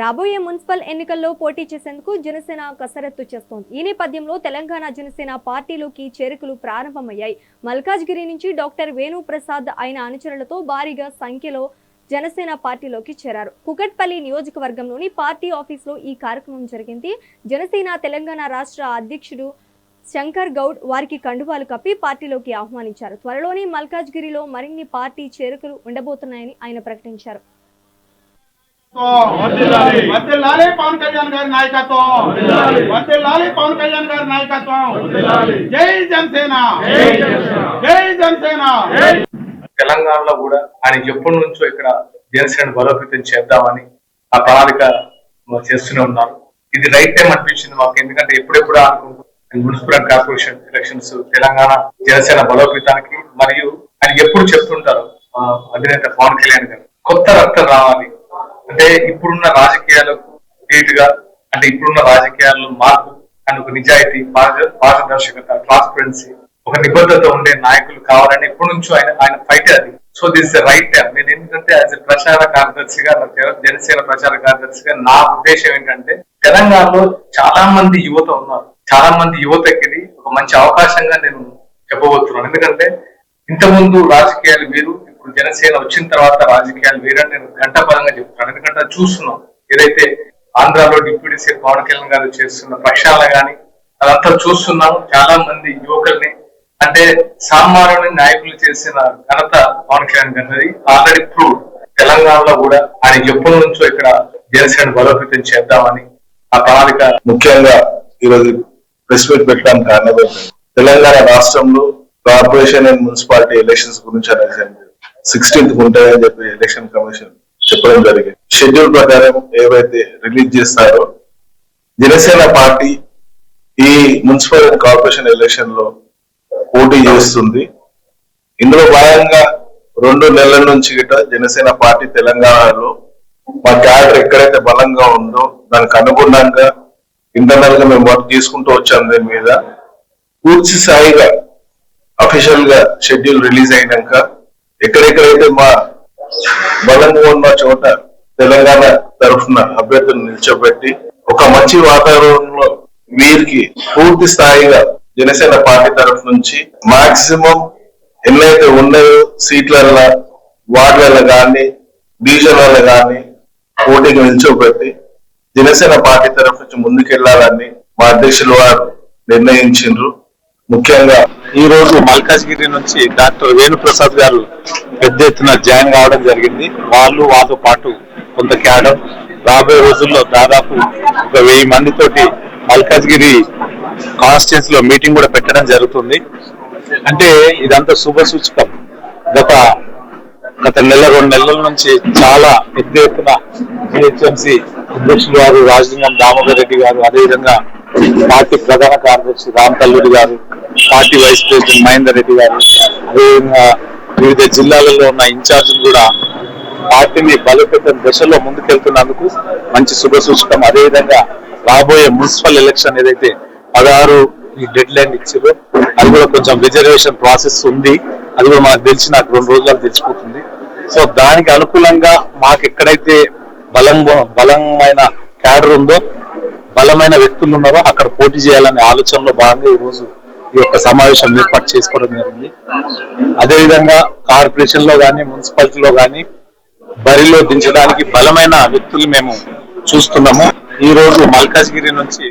రాబోయే మున్సిపల్ ఎన్నికల్లో పోటీ చేసేందుకు జనసేన కసరత్తు చేస్తోంది. ఈ నేపథ్యంలో తెలంగాణ జనసేన పార్టీలోకి చేరికలు ప్రారంభమయ్యాయి. మల్కాజ్గిరి నుంచి డాక్టర్ వేణుప్రసాద్ ఆయన అనుచరులతో భారీగా సంఖ్యలో జనసేన పార్టీలోకి చేరారు. కుకట్పల్లి నియోజకవర్గంలోని పార్టీ ఆఫీసులో ఈ కార్యక్రమం జరిగింది. జనసేన తెలంగాణ రాష్ట్ర అధ్యక్షుడు శంకర్ గౌడ్ వారికి కండువాలు కప్పి పార్టీలోకి ఆహ్వానించారు. త్వరలోనే మల్కాజ్గిరిలో మరిన్ని పార్టీ చేరుకలు ఉండబోతున్నాయని ఆయన ప్రకటించారు. వర్ధిల్లాలి వర్ధిల్లాలి పవన్ కళ్యాణ్ గారి నాయకత్వం. వర్ధిల్లాలి పవన్ కళ్యాణ్ గారి నాయకత్వం. జై జనసేన. జై జనసేన. తెలంగాణలో కూడా ఆయన ఎప్పటి నుంచో ఇక్కడ జనసేన బలోపేతం చేద్దామని ఆ ప్రణాళిక చేస్తూనే ఉన్నారు. ఇది రైట్ టైం అనిపించింది మాకు. ఎందుకంటే ఎప్పుడెప్పుడు municipal and corporation elections Telangana Janasena బలోపేతానికి మరియు ఆయన ఎప్పుడు చెప్తుంటారు అధినేత పవన్ కళ్యాణ్ గారు. కొత్త రక్తం రావాలి. అంటే ఇప్పుడున్న రాజకీయాలకు గా అంటే ఇప్పుడున్న రాజకీయాల్లో మార్పు అండ్ ఒక నిజాయితీ పారదర్శకత ట్రాన్స్పరెన్సీ ఒక నిబద్ధత ఉండే నాయకులు కావాలని ఎప్పటి నుంచో ఆయన ఆయన ఫైట్ అది. సో దిస్ రైట్ టైం నేను ఏంటంటే యాజ్ ప్రచార కార్యదర్శిగా జనసేన ప్రచార కార్యదర్శిగా నా ఉద్దేశం ఏంటంటే తెలంగాణలో చాలా మంది యువత ఉన్నారు. చాలా మంది యువతకి ఒక మంచి అవకాశంగా నేను చెప్పబోతున్నాను. ఎందుకంటే ఇంతకుముందు రాజకీయాలు వేరు ఇప్పుడు జనసేన వచ్చిన తర్వాత రాజకీయాలు వేరే నేను ఘంటాపరంగా చెప్తున్నాను ఎందుకంటే చూస్తున్నాం. ఏదైతే ఆంధ్రాలో డిప్యూటీ సీఎం పవన్ కళ్యాణ్ గారు చేస్తున్న పక్షాలను కానీ అదంతా చూస్తున్నాం. చాలా మంది యువకుల్ని అంటే సామాన్యుని నాయకులు చేసిన ఘనత పవన్ కళ్యాణ్ గారి ఆల్రెడీ ప్రూవ్ తెలంగాణలో కూడా ఆయన ఎప్పటి నుంచో ఇక్కడ జనసేన బలోపేతం చేద్దామని ఆ ప్రణాళిక ముఖ్యంగా ఈరోజు ప్రెస్ మీట్ పెట్టడానికి కారణం తెలంగాణ రాష్ట్రంలో కార్పొరేషన్ అండ్ మున్సిపాలిటీ ఎలక్షన్స్ గురించి అనేది సిక్స్టీన్త్ ఉంటాయని చెప్పి ఎలక్షన్ కమిషన్ చెప్పడం జరిగింది. షెడ్యూల్ ప్రకారం ఏవైతే రిలీజ్ చేస్తారో జనసేన పార్టీ ఈ మున్సిపల్ అండ్ కార్పొరేషన్ ఎలక్షన్లో పోటీ చేస్తుంది. ఇందులో భాగంగా రెండు నెలల నుంచి గిట జనసేన పార్టీ తెలంగాణలో మా క్యాడర్ ఎక్కడైతే బలంగా ఉందో దానికి అనుగుణంగా ఇంటర్నల్గా మేము వర్క్ చేసుకుంటూ వచ్చాం దీని మీద. పూర్తి స్థాయిగా అఫీషియల్గా షెడ్యూల్ రిలీజ్ అయినాక ఎక్కడెక్కడైతే మా బలంగా ఉన్న చోట తెలంగాణ తరఫున అభ్యర్థులు నిల్చోబెట్టి ఒక మంచి వాతావరణంలో వీరికి పూర్తి స్థాయిగా జనసేన పార్టీ తరఫు నుంచి మాక్సిమం ఎన్నైతే ఉన్నాయో సీట్లలో వార్డులలో కానీ డివిజన్లలో కానీ పోటీకి నిల్చోబెట్టి జనసేన పార్టీ తరఫు నుంచి ముందుకెళ్ళాలని మా అధ్యక్షులు వారు నిర్ణయించిండ్రు. ముఖ్యంగా ఈ రోజు మల్కాజ్గిరి నుంచి డాక్టర్ వేణుప్రసాద్ గారు పెద్ద ఎత్తున జాయిన్ కావడం జరిగింది. వాళ్ళు వాళ్ళతో పాటు కొంత క్యాడర్. రాబోయే రోజుల్లో దాదాపు ఒక వెయ్యి మందితోటి మల్కాజ్గిరి కాన్స్టిట్యూన్స్లో మీటింగ్ కూడా పెట్టడం జరుగుతుంది. అంటే ఇదంతా శుభ సూచకం. గత గత నెల రెండు నెలల నుంచి చాలా పెద్ద ఎత్తున జిహెచ్ఎంసీ అధ్యక్షులు గారు రాజలింగం దామోదర్ రెడ్డి గారు అదేవిధంగా పార్టీ ప్రధాన కార్యదర్శి Ram Talluri garu party vice president Mahender Reddy garu అదేవిధంగా వివిధ జిల్లాలలో ఉన్న ఇన్ఛార్జీలు కూడా పార్టీని బలోపేతం దశలో ముందుకెళ్తున్నందుకు మంచి శుభ సూచకం. అదేవిధంగా రాబోయే మున్సిపల్ ఎలక్షన్ ఏదైతే పదహారు ఈ డెడ్ లైన్ ఇచ్చారో అది కూడా కొంచెం రిజర్వేషన్ ప్రాసెస్ ఉంది. అది కూడా మనకు తెలిసి నాకు రెండు రోజులు తెలిసిపోతుంది. సో దానికి అనుకూలంగా మాకు ఎక్కడైతే బలం బలమైన క్యాడర్ ఉందో బలమైన వ్యక్తులు ఉన్నారో అక్కడ పోటీ చేయాలనే ఆలోచనలో భాగంగా ఈ రోజు ఈ యొక్క సమావేశం ఏర్పాటు చేసుకోవడం జరిగింది. అదేవిధంగా కార్పొరేషన్లో కానీ మున్సిపాలిటీలో కానీ బరిలో దించడానికి బలమైన వ్యక్తులు మేము చూస్తున్నాము. ఈ రోజు మల్కాజ్గిరి నుంచి